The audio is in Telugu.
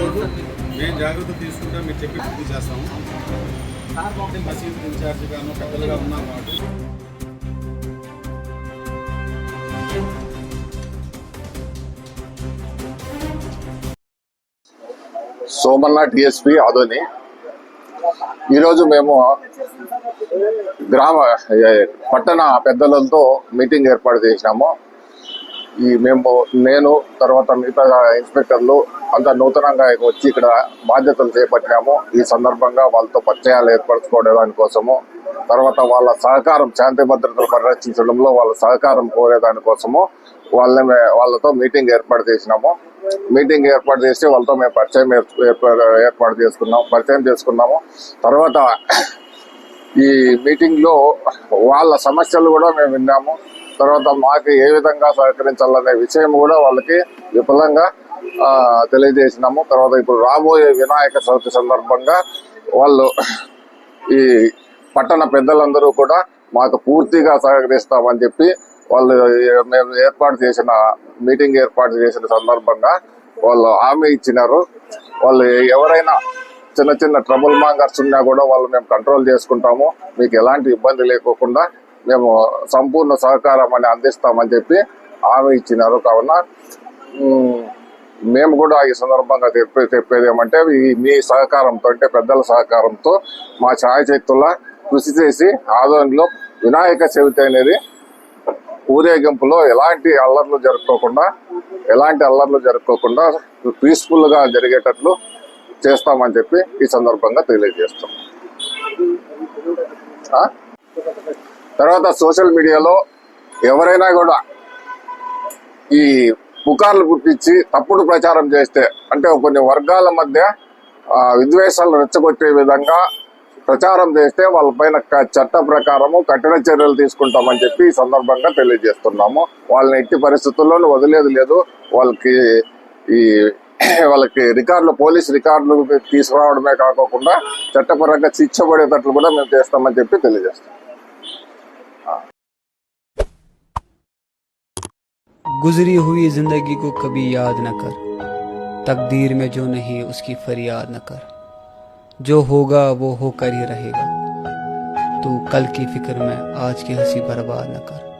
రోజు మేము జాగ్రత్త తీసుకుంటాం మీరు చెప్పి పూర్తి చేస్తాము. మసీదు ఇన్ఛార్జ్ గాను పెద్దలుగా ఉన్నాం కాబట్టి సోమన్న డిఎస్పి ఆదోని. ఈరోజు మేము గ్రామ పట్టణ పెద్దలతో మీటింగ్ ఏర్పాటు చేసినాము ఈ మేము నేను తర్వాత మిగతా ఇన్స్పెక్టర్లు అంత నూతనంగా వచ్చి ఇక్కడ బాధ్యతలు చేపట్టినాము. ఈ సందర్భంగా వాళ్ళతో పరిచయాలు ఏర్పరచుకోవడం కోసము తర్వాత వాళ్ళ సహకారం శాంతి భద్రతలు పరిరక్షించడంలో వాళ్ళ సహకారం కోరేదాని కోసము వాళ్ళని మే- వాళ్ళతో మీటింగ్ ఏర్పాటు చేసినాము. మీటింగ్ ఏర్పాటు చేసి వాళ్ళతో మేము పరిచయం ఏర్పాటు చేసుకున్నాం పరిచయం చేసుకున్నాము. తర్వాత ఈ మీటింగ్లో వాళ్ళ సమస్యలు కూడా మేము విన్నాము. తర్వాత మాకు ఏ విధంగా సహకరించాలనే విషయం కూడా వాళ్ళకి విఫలంగా తెలియజేసినాము. తర్వాత ఇప్పుడు రాబోయే వినాయక చవితి సందర్భంగా వాళ్ళు ఈ పట్టణ పెద్దలందరూ కూడా మాకు పూర్తిగా సహకరిస్తామని చెప్పి వాళ్ళు మేము ఏర్పాటు చేసిన మీటింగ్ ఏర్పాటు చేసిన సందర్భంగా వాళ్ళు హామీ ఇచ్చినారు. వాళ్ళు ఎవరైనా చిన్న చిన్న ట్రబుల్ మాంగర్స్ ఉన్నా కూడా వాళ్ళు మేము కంట్రోల్ చేసుకుంటాము. మీకు ఎలాంటి ఇబ్బంది లేకోకుండా మేము సంపూర్ణ సహకారం అని అందిస్తామని చెప్పి హామీ ఇచ్చినారు. కావున మేము కూడా ఈ సందర్భంగా చెప్పే చెప్పేది ఏమంటే మీ సహకారంతో అంటే పెద్దల సహకారంతో మా ఛాయశక్తుల కృషి చేసి ఆధ్వర్యంలో వినాయక చవితి అనేది ఊరేగింపులో ఎలాంటి అల్లర్లు జరుపుకోకుండా ఎలాంటి అల్లర్లు జరుపుకోకుండా పీస్ఫుల్గా జరిగేటట్లు చేస్తామని చెప్పి ఈ సందర్భంగా తెలియజేస్తాం. తర్వాత సోషల్ మీడియాలో ఎవరైనా కూడా ఈ పుకార్లు పుట్టించి తప్పుడు ప్రచారం చేస్తే అంటే కొన్ని వర్గాల మధ్య విద్వేషాలు రెచ్చగొట్టే విధంగా ప్రచారం చేస్తే వాళ్ళపైన పైన చట్ట ప్రకారము కఠిన చర్యలు తీసుకుంటామని చెప్పి ఈ సందర్భంగా తెలియజేస్తున్నాము. వాళ్ళని ఎట్టి పరిస్థితుల్లోనూ వదిలేదు లేదు. వాళ్ళకి ఈ వాళ్ళకి రికార్డులు పోలీస్ రికార్డులు తీసుకురావడమే కాకుండా చట్టపరంగా శిక్ష పడేటట్లు కూడా మేము చేస్తామని చెప్పి తెలియజేస్తాం گزری ہوئی زندگی کو کبھی یاد نہ کر۔ تقدیر میں جو نہیں، اس کی فریاد نہ کر۔ جو ہوگا، وہ ہو کر ہی رہے گا۔ تو کل کی فکر میں آج کی ہنسی برباد نہ کر۔